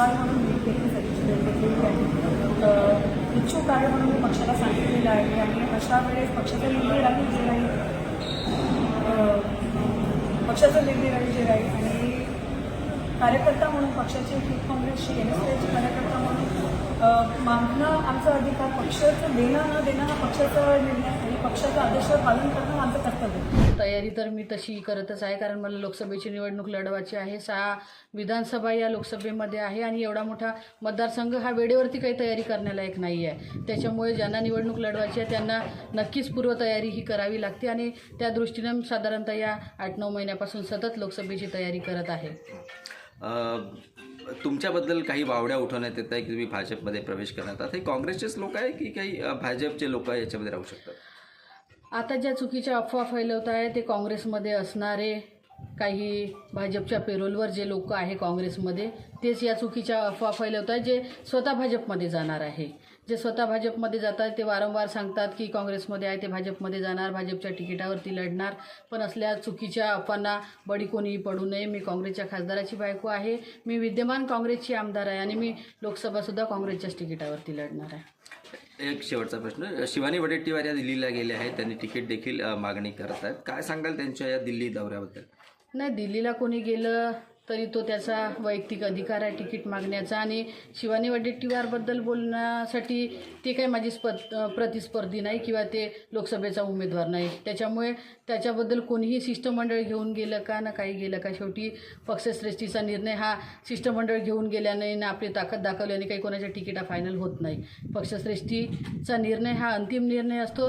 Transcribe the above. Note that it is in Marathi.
उमेदवार म्हणून मी घेतली आहे. इच्छुक आहे म्हणून मी पक्षाला सांगितलेलं आहे आणि अशा वेळेस पक्षाचा निर्णय राहील जे राहील पक्षाचं पक्षाचा निर्णय राहील जे राहील आणि कार्यकर्ता म्हणून पक्षाचे युथ काँग्रेसचे एन एस आयचे कार्यकर्ता म्हणून मागणं आमचा अधिकार पक्षाचं देणं न देणं हा पक्षाचा निर्णय आणि पक्षाचा आदेश पालन करणं हा आमचं कर्तव्य. तयारी तर मी तशी करतच आहे कारण मला लोकसभेची निवडणूक लढवायची आहे. सहा विधानसभा या लोकसभेमध्ये आहे आणि एवढा मोठा मतदारसंघ हा वेळेवरती काही तयारी करण्यालायक नाही आहे. त्याच्यामुळे ज्यांना निवडणूक लढवायची आहे त्यांना नक्कीच पूर्वतयारी ही करावी लागते आणि त्या दृष्टीनं साधारणतः या आठ नऊ महिन्यापासून सतत लोकसभेची तयारी करत आहे. अ, तुमच्याबद्दल काही वावड्या उठवण्यात येत आहे की तुम्ही भाजपमध्ये प्रवेश करण्यात आहात हे काँग्रेसचेच लोक आहे की काही भाजपचे लोक याच्यामध्ये राहू शकतात? आता ज्या चुकीच्या अफवा फैलवत आहे ते काँग्रेसमध्ये असणारे काही भाजपच्या पेरोलवर जे लोक आहे काँग्रेसमध्ये तेच या चुकीच्या अफवा फैलवत आहेत जे स्वतः भाजपमध्ये जाणार आहे. जे स्वतः भाजपमध्ये जातात ते वारंवार सांगतात की काँग्रेसमध्ये आहे ते भाजपमध्ये जाणार भाजपच्या तिकिटावरती लढणार. पण असल्या चुकीच्या अफवांना बळी कोणीही पडू नये. मी काँग्रेसच्या खासदाराची बायको आहे. मी विद्यमान काँग्रेसची आमदार आहे आणि मी लोकसभासुद्धा काँग्रेसच्याच तिकिटावरती लढणार आहे. एक शेवटचा प्रश्न. शिवानी वडेट्टीवार या दिल्लीला गेल्या आहेत. त्यांनी तिकीट देखील मागणी करत आहेत. काय सांगाल त्यांच्या या दिल्ली दौऱ्याबद्दल? नाही दिल्लीला कोणी गेलं तरी तो त्याचा वैयक्तिक अधिकार आहे तिकीट मागण्याचा. आणि शिवानी वडेट्टीवारबद्दल बोलण्यासाठी ते काही माझी स्प प्रतिस्पर्धी नाही किंवा ते लोकसभेचा उमेदवार नाही. त्याच्यामुळे त्याच्याबद्दल कोणीही शिष्टमंडळ घेऊन गेलं का ना काही गेलं का शेवटी पक्षश्रेष्ठीचा निर्णय हा शिष्टमंडळ घेऊन गेल्याने ना आपली ताकद दाखवल्याने काही कोणाच्या तिकिटा फायनल होत नाही. पक्षश्रेष्ठीचा निर्णय हा अंतिम निर्णय असतो.